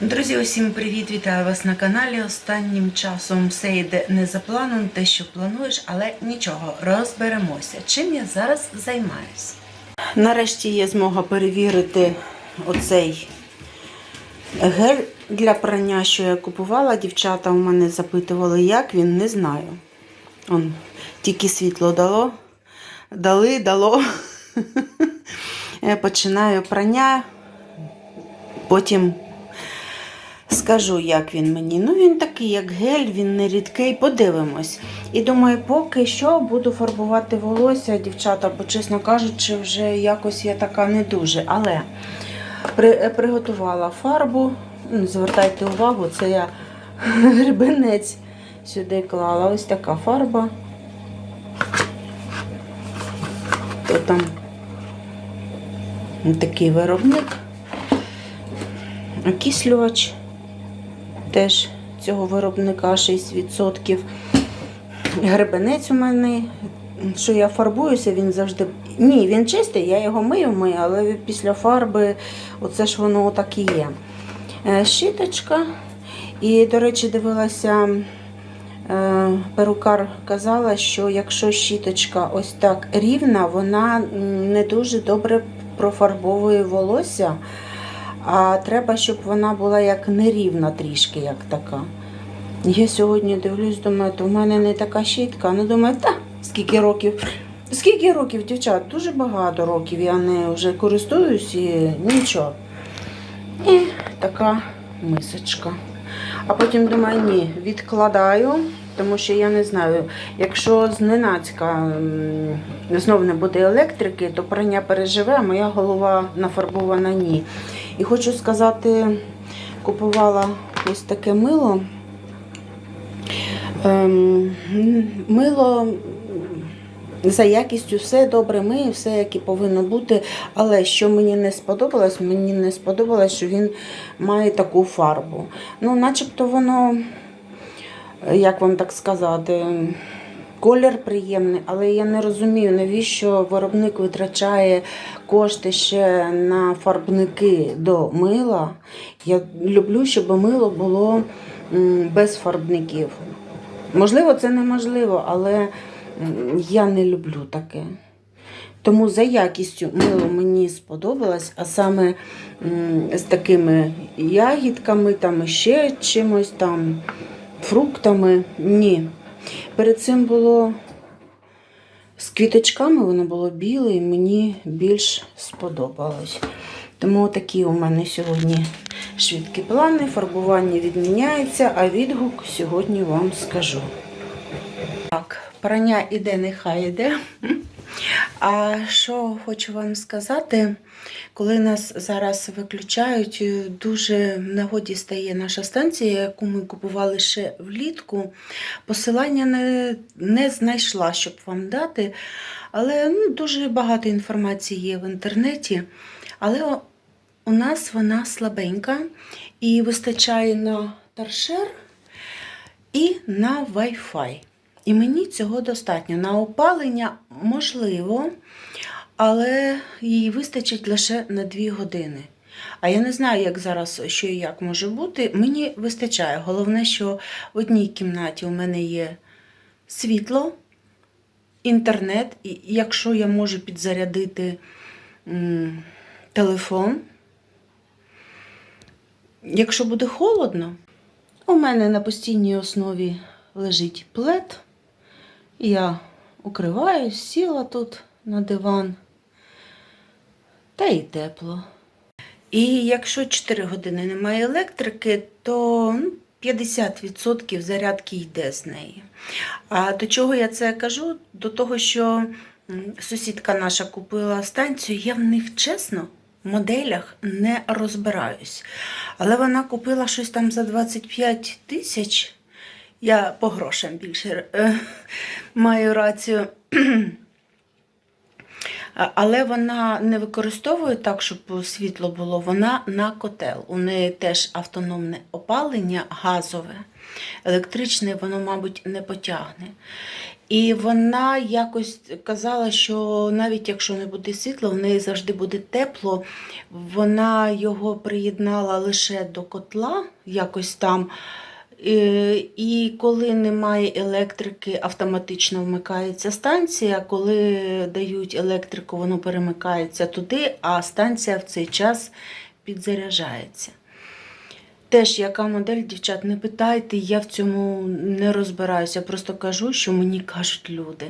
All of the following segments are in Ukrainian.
Друзі, усім привіт! Вітаю вас на каналі. Останнім часом все йде не за планом, те, що плануєш, але нічого, розберемося. Чим я зараз займаюся? Нарешті є змога перевірити оцей гель для прання, що я купувала. Дівчата у мене запитували, як він, не знаю. Он, тільки світло дало, дали, дало. Починаю прання, потім. Скажу, як він мені. Ну, він такий, як гель, він не рідкий, подивимось. І думаю, поки що буду фарбувати волосся, дівчата, бо, чесно кажучи, вже якось я така не дуже. Але при, приготувала фарбу. Ну, Звертайте увагу, це я гребенець сюди клала. Ось така фарба. То там такий виробник. Окислювач теж цього виробника 6%. Гребенець у мене, що я фарбуюся, він завжди. Ні, він чистий, я його мию, мию, але після фарби оце ж воно так і є. Е, Щіточка. І, до речі, дивилася, е, перукар казала, що якщо щіточка ось так рівна, вона не дуже добре профарбовує волосся. А треба, щоб вона була як нерівна трішки, як така. Я сьогодні дивлюсь, думаю, то в мене не така щітка. Ну, думаю, та скільки років. Скільки років, дівчат? Дуже багато років. Я не вже користуюсь і нічого. І така мисочка. А потім думаю, ні, відкладаю, тому що я не знаю, якщо зненацька знов не буде електрики, то прання переживе, а моя голова нафарбована ні. І хочу сказати, купувала ось таке мило. Ем, мило за якістю все добре миє, все як і повинно бути. Але що мені не сподобалось, мені не сподобалось, що він має таку фарбу. Ну, начебто воно, як вам так сказати, колір приємний, але я не розумію, навіщо виробник витрачає кошти ще на фарбники до мила. Я люблю, щоб мило було без фарбників. Можливо, це неможливо, але я не люблю таке. Тому за якістю мило мені сподобалось, а саме з такими ягідками, там ще чимось там, фруктами. Ні. Перед цим було з квіточками, воно було біле і мені більш сподобалось. Тому такі у мене сьогодні швидкі плани, фарбування відміняється, а відгук сьогодні вам скажу. Так, прання іде, нехай іде. А що хочу вам сказати, коли нас зараз виключають, дуже в нагоді стає наша станція, яку ми купували ще влітку. Посилання не, не знайшла, щоб вам дати, але ну, дуже багато інформації є в інтернеті. Але у нас вона слабенька і вистачає на торшер і на Wi-Fi. І мені цього достатньо. На опалення можливо, але їй вистачить лише на 2 години. А я не знаю, як зараз, що і як може бути. Мені вистачає. Головне, що в одній кімнаті у мене є світло, інтернет, і якщо я можу підзарядити телефон. Якщо буде холодно, у мене на постійній основі лежить плед. Я укриваюсь, сіла тут на диван. Та й тепло. І якщо 4 години немає електрики, то ну, 50% зарядки йде з неї. А до чого я це кажу? До того, що сусідка наша купила станцію, я в них чесно в моделях не розбираюсь. Але вона купила щось там за 25 тисяч. Я по грошам більше е, маю рацію. Але вона не використовує так, щоб світло було. Вона на котел. У неї теж автономне опалення газове, електричне воно, мабуть, не потягне. І вона якось казала, що навіть якщо не буде світла, в неї завжди буде тепло. Вона його приєднала лише до котла, якось там. Е, І коли немає електрики, автоматично вмикається станція. Коли дають електрику, воно перемикається туди, а станція в цей час підзаряджається. Теж яка модель, дівчат, не питайте, я в цьому не розбираюся. Просто кажу, що мені кажуть люди.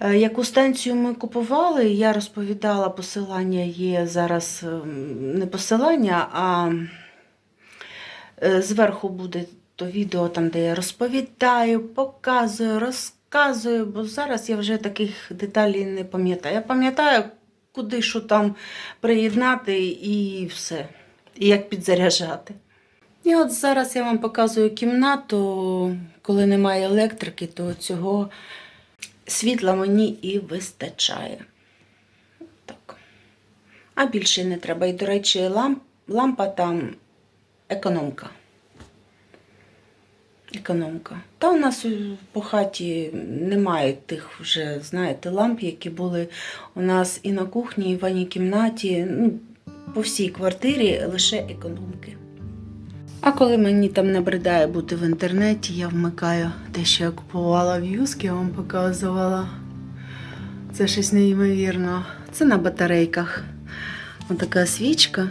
Е, Яку станцію ми купували, я розповідала, посилання є зараз ем, не посилання, а зверху буде то відео, там, де я розповідаю, показую, розказую, бо зараз я вже таких деталей не пам'ятаю. Я пам'ятаю, куди що там приєднати і все. І як підзаряджати. І от зараз я вам показую кімнату, коли немає електрики, то цього світла мені і вистачає. Так. А більше не треба. І, до речі, ламп, лампа там економка. Економка. Та у нас по хаті немає тих вже, знаєте, ламп, які були у нас і на кухні, і в ванній кімнаті. Ну, по всій квартирі лише економки. А коли мені там набридає бути в інтернеті, я вмикаю те, що я купувала в Юск, я вам показувала. Це щось неймовірно. Це на батарейках. Ось така свічка.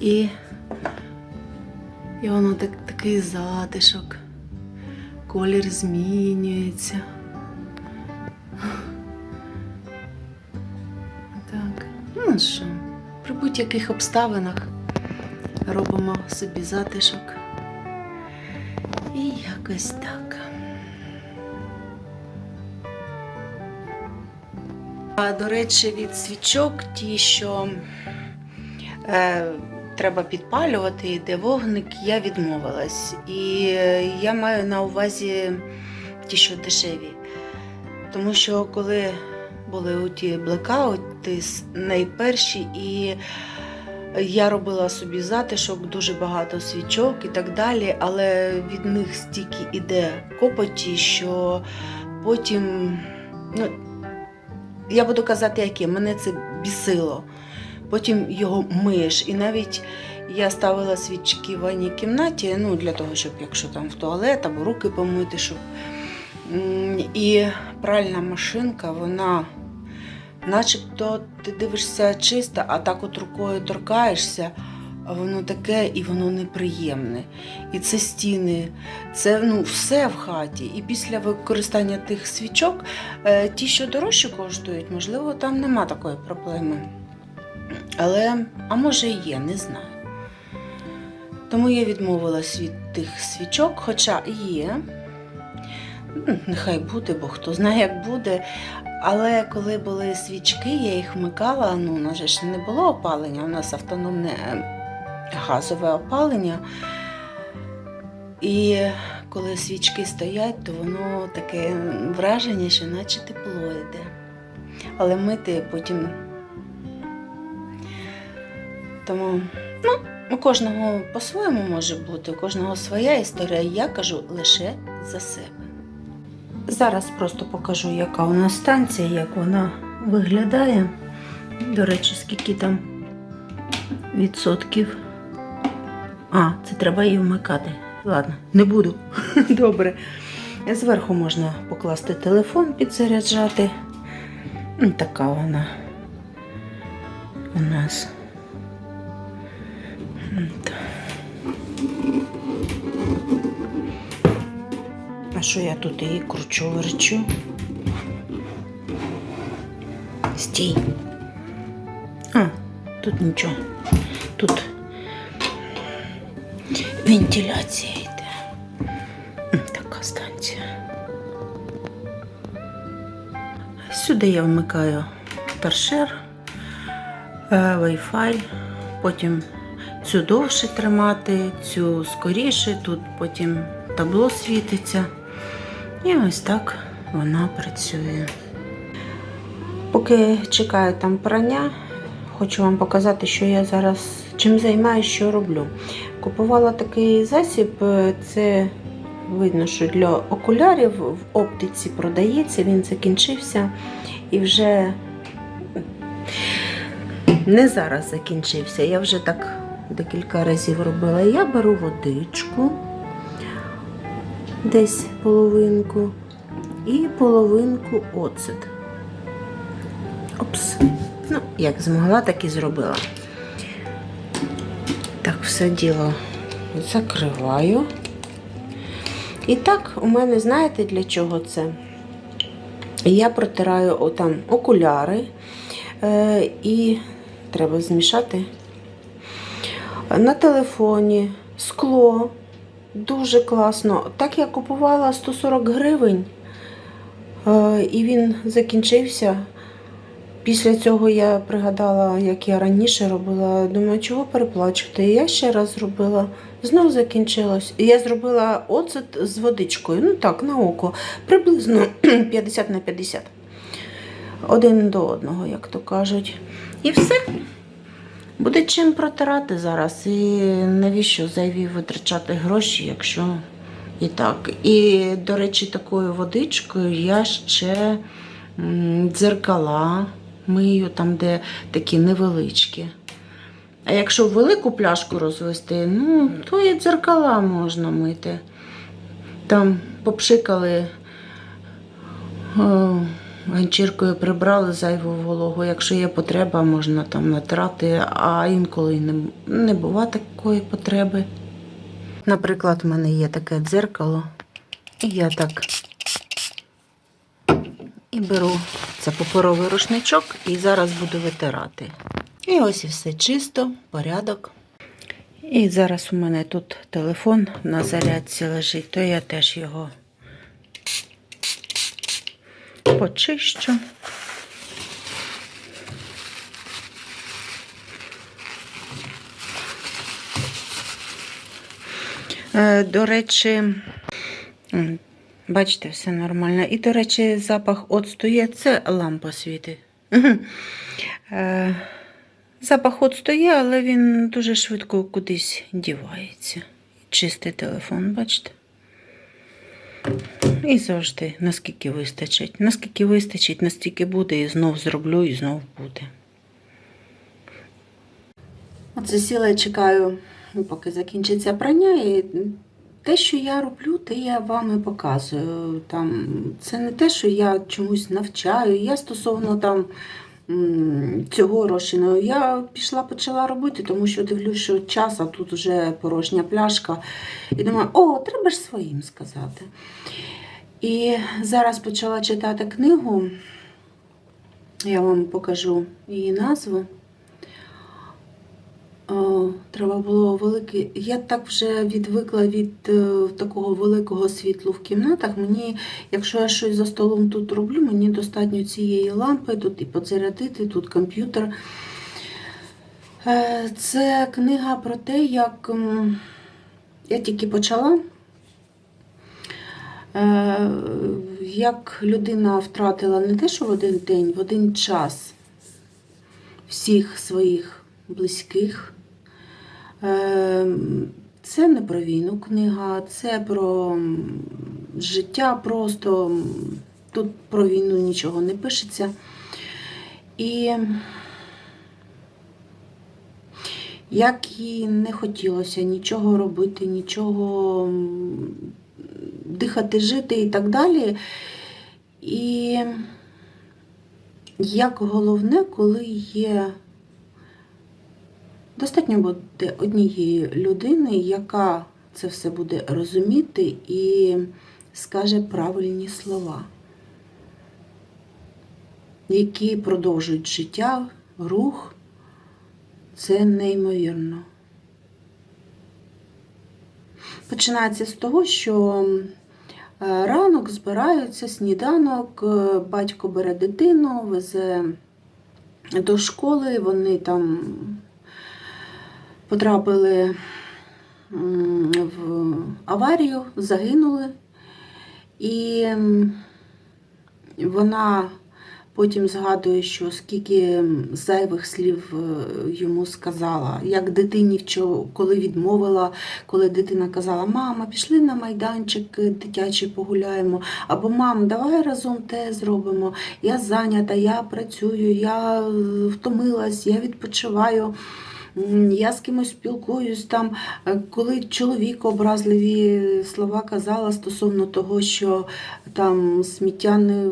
І, і воно так, такий затишок. Колір змінюється. Так, ну що, при будь-яких обставинах робимо собі затишок. І якось так. А, до речі, від свічок ті, що е, треба підпалювати, йде вогник, я відмовилась. І е, я маю на увазі ті, що дешеві. Тому що коли були у ті блекаути найперші, і я робила собі затишок, дуже багато свічок і так далі, але від них стільки іде копоті, що потім, ну, я буду казати, яке, мене це бісило. Потім його миєш. І навіть я ставила свічки в ванній кімнаті, ну, для того, щоб якщо там в туалет або руки помити, щоб. І пральна машинка, вона начебто ти дивишся чисто, а так от рукою торкаєшся, воно таке і воно неприємне. І це стіни, це ну, все в хаті. І після використання тих свічок, е, ті, що дорожче коштують, можливо, там нема такої проблеми. Але, а може і є, не знаю. Тому я відмовилась від тих свічок, хоча є. Нехай буде, бо хто знає, як буде. Але коли були свічки, я їх вмикала. Ну, у нас ж не було опалення, у нас автономне е, газове опалення. І коли свічки стоять, то воно таке враження, що наче тепло йде. Але мити потім. Тому, ну, у кожного по-своєму може бути, у кожного своя історія. Я кажу лише за себе. Зараз просто покажу, яка у нас станція, як вона виглядає. До речі, скільки там відсотків. А, це треба її вмикати. Ладно, не буду. Добре. Зверху можна покласти телефон, підзаряджати. Ну, Така вона у нас. А що я тут її кручу, верчу? Стій. А, тут нічого. Тут вентиляція йде. Така станція. Сюди я вмикаю торшер, е, Wi-Fi, потім цю довше тримати, цю скоріше, тут потім табло світиться. І ось так вона працює. Поки чекаю там прання, хочу вам показати, що я зараз чим займаюся, що роблю. Купувала такий засіб, це видно, що для окулярів в оптиці продається, він закінчився і вже не зараз закінчився. Я вже так декілька разів робила. Я беру водичку, десь половинку, і половинку оцет. Опс. Ну, як змогла, так і зробила. Так, все діло закриваю. І так, у мене, знаєте, для чого це? Я протираю отам окуляри е, і треба змішати на телефоні скло. Дуже класно. Так я купувала 140 гривень, е, і він закінчився. Після цього я пригадала, як я раніше робила. Думаю, чого переплачувати. І я ще раз зробила. Знов закінчилось. І я зробила оцет з водичкою. Ну так, на око. Приблизно 50 на 50. Один до одного, як то кажуть. І все. Буде чим протирати зараз. І навіщо зайві витрачати гроші, якщо і так. І, до речі, такою водичкою я ще дзеркала мию, там, де такі невеличкі. А якщо велику пляшку розвести, ну, то і дзеркала можна мити. Там попшикали, о, ганчіркою прибрали зайву вологу. Якщо є потреба, можна там натрати, а інколи не, не бува такої потреби. Наприклад, в мене є таке дзеркало, і я так і беру це паперовий рушничок і зараз буду витирати. І ось і все чисто, порядок. І зараз у мене тут телефон на зарядці лежить, то я теж його почищу. Е, До речі, бачите, все нормально. І, до речі, запах оцту це лампа світить. Е, Запах оцту але він дуже швидко кудись дівається. Чистий телефон, бачите? І завжди, наскільки вистачить. Наскільки вистачить, настільки буде, і знов зроблю, і знов буде. Оце сіла і чекаю, поки закінчиться прання. І те, що я роблю, те я вам і показую. Там, це не те, що я чомусь навчаю. Я стосовно там цього розчину. Я пішла, почала робити, тому що дивлюся, що час, а тут вже порожня пляшка. І думаю, о, треба ж своїм сказати. І зараз почала читати книгу. Я вам покажу її назву. Треба було великий. Я так вже відвикла від е, такого великого світлу в кімнатах. Мені, якщо я щось за столом тут роблю, мені достатньо цієї лампи, тут і подзарядити, тут комп'ютер. Е, Це книга про те, як я тільки почала. Е, Як людина втратила не те, що в один день, в один час всіх своїх близьких. Е, Це не про війну книга, це про життя просто. Тут про війну нічого не пишеться. І як їй не хотілося нічого робити, нічого дихати, жити і так далі. І як головне, коли є достатньо буде однієї людини, яка це все буде розуміти і скаже правильні слова, які продовжують життя, рух. Це неймовірно. Починається з того, що е, ранок збираються, сніданок, е, батько бере дитину, везе до школи, вони там потрапили в аварію, загинули. І вона Потім згадує, що скільки зайвих слів е, йому сказала, як дитині коли відмовила, коли дитина казала, мама, пішли на майданчик е, дитячий погуляємо, або мам, давай разом те зробимо. Я зайнята, я працюю, я е, втомилась, я відпочиваю. Я з кимось спілкуюсь там, Е, коли чоловік образливі слова казала стосовно того, що там сміття не,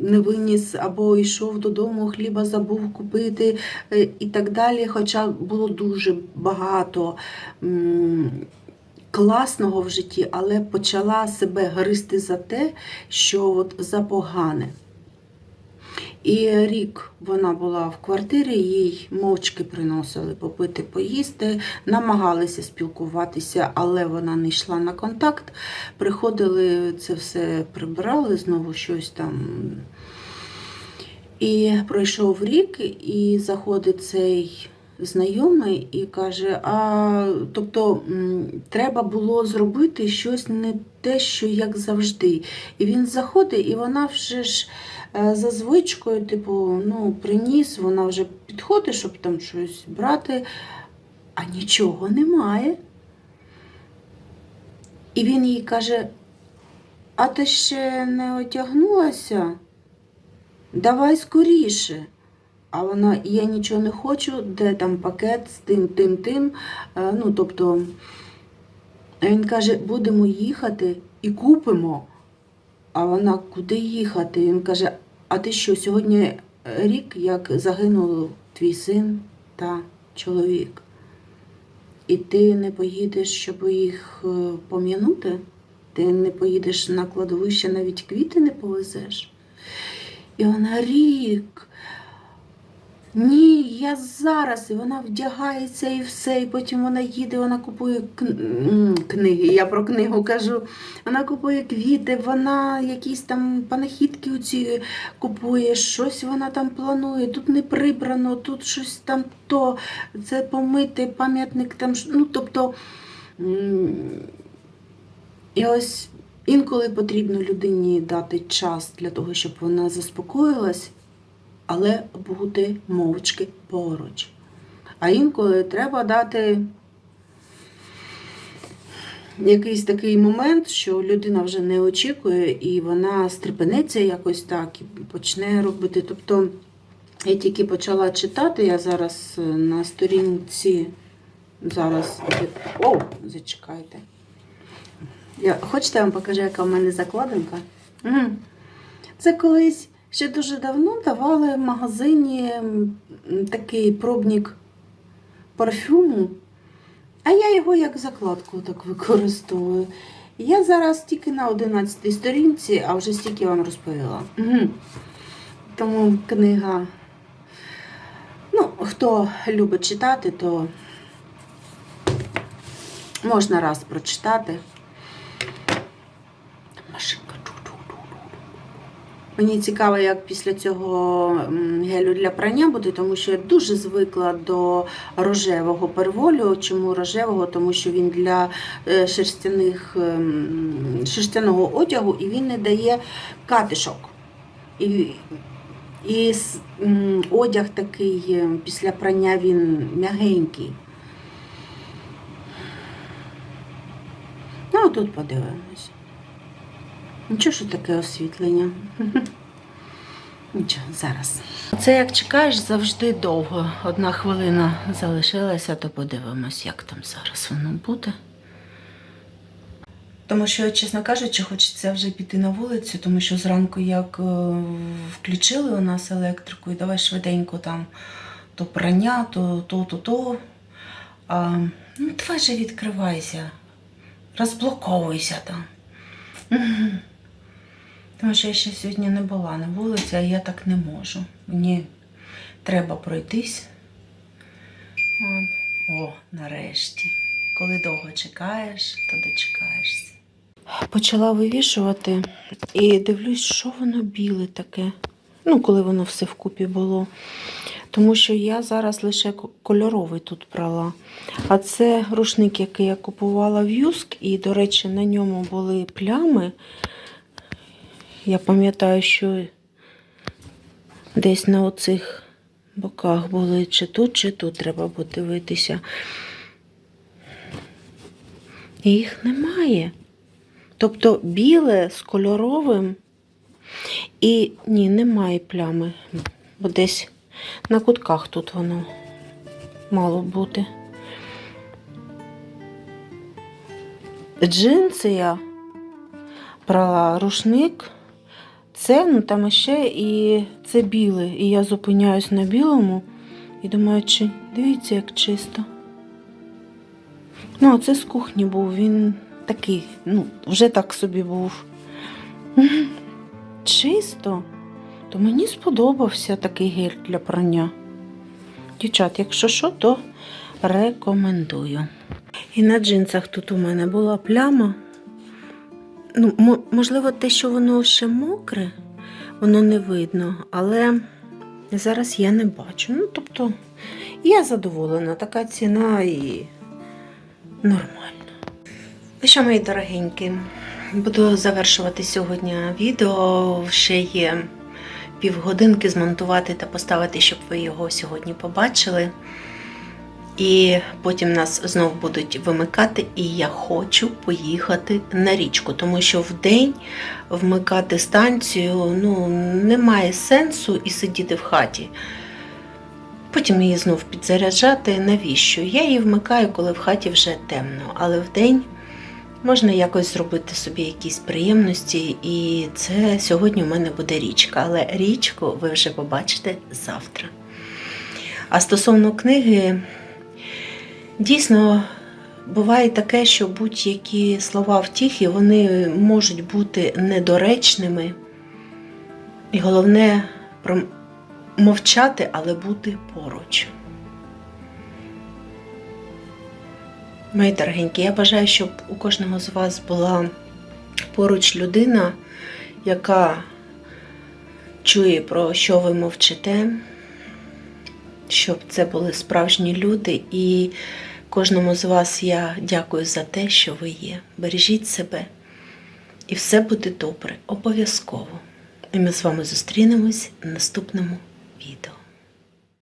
не виніс або йшов додому, хліба забув купити е, і так далі. Хоча було дуже багато класного в житті, але почала себе гризти за те, що от за погане. І рік вона була в квартирі, їй мовчки приносили попити, поїсти, намагалися спілкуватися, але вона не йшла на контакт. Приходили, це все прибирали, знову щось там. І пройшов рік, і заходить цей знайомий і каже: а тобто треба було зробити щось не те, що як завжди. І він заходить, і вона вже ж за звичкою, типу, ну, приніс, вона вже підходить, щоб там щось брати, а нічого немає. І він їй каже: А ти ще не одягнулася? Давай скоріше. А вона, я нічого не хочу, де там пакет з тим, тим, тим. Е, Ну, тобто, він каже, будемо їхати і купимо. А вона, куди їхати? Він каже, а ти що, сьогодні рік, як загинув твій син та чоловік? І ти не поїдеш, щоб їх е, пом'янути? Ти не поїдеш на кладовище, навіть квіти не повезеш? І вона рік. Ні, я зараз. І вона вдягається і все. І потім вона їде, вона купує книги. Я про книгу кажу. Вона купує квіти, вона якісь там панахідки оці купує, щось вона там планує. Тут не прибрано, тут щось там то, це помити, пам'ятник там. Ну, тобто. І ось інколи потрібно людині дати час для того, щоб вона заспокоїлась, але бути мовчки поруч. А інколи треба дати якийсь такий момент, що людина вже не очікує, і вона стрепенеться якось так і почне робити. Тобто я тільки почала читати, я зараз е, на сторінці зараз. О, зачекайте. Я, хочете, я вам покажу, яка в мене закладинка? Це колись ще дуже давно давали в магазині такий пробник парфюму, а я його як закладку так використовую. Я зараз тільки на 11 сторінці, а вже стільки вам розповіла. Угу. Тому книга. Ну, хто любить читати, то можна раз прочитати. Мені цікаво, як після цього гелю для прання буде, тому що я дуже звикла до рожевого перволю. Чому рожевого? Тому що він для е, шерстяних, ем, шерстяного одягу і він не дає катишок. І, і одяг такий е, після прання він м'ягенький. Ну, а тут подивимось. Нічого, що таке освітлення. Нічого, зараз. Це як чекаєш завжди довго. Одна хвилина залишилася, то подивимось, як там зараз воно буде. Тому що, чесно кажучи, хочеться вже піти на вулицю, тому що зранку як е, включили у нас електрику, і давай швиденько там то прання, то то, то, то. А, ну, давай же відкривайся, розблоковуйся там. Тому що я ще сьогодні не була на вулиці, а я так не можу. Мені треба пройтись. От. О, нарешті. Коли довго чекаєш, то дочекаєшся. Почала вивішувати і дивлюсь, що воно біле таке. Ну, коли воно все вкупі було. Тому що я зараз лише кольоровий тут брала. А це рушник, який я купувала в Юск, і, до речі, на ньому були плями. Я пам'ятаю, що Десь на оцих боках були, чи тут, чи тут треба буде дивитися. Їх немає. Тобто біле з кольоровим. І ні, немає плями, бо десь на кутках тут воно мало бути. Джинси я брала рушник. Це, ну там ще і це біле. І я зупиняюсь на білому і думаю, чи дивіться, як чисто. Ну, а це з кухні був, він такий, ну, вже так собі був. Чисто, то мені сподобався такий гель для прання. Дівчат, якщо що, то рекомендую. І на джинсах тут у мене була пляма. Ну, можливо, те, що воно ще мокре, воно не видно, але зараз я не бачу. Ну, тобто, я задоволена, така ціна і нормально. Ну що, мої дорогенькі, буду завершувати сьогодні відео. Ще є півгодинки змонтувати та поставити, щоб ви його сьогодні побачили. І потім нас знов будуть вимикати, і я хочу поїхати на річку, тому що в день вмикати станцію ну, немає сенсу і сидіти в хаті. Потім її знов підзаряджати. Навіщо? Я її вмикаю, коли в хаті вже темно, але в день можна якось зробити собі якісь приємності. І це сьогодні у мене буде річка, але річку ви вже побачите завтра. А стосовно книги, Дійсно, буває таке, що будь-які слова втіхи вони можуть бути недоречними. І головне мовчати, але бути поруч. Мої дорогенькі, я бажаю, щоб у кожного з вас була поруч людина, яка чує, про що ви мовчите, щоб це були справжні люди. І кожному з вас я дякую за те, що ви є. Бережіть себе, і все буде добре, обов'язково. І ми з вами зустрінемось в наступному відео.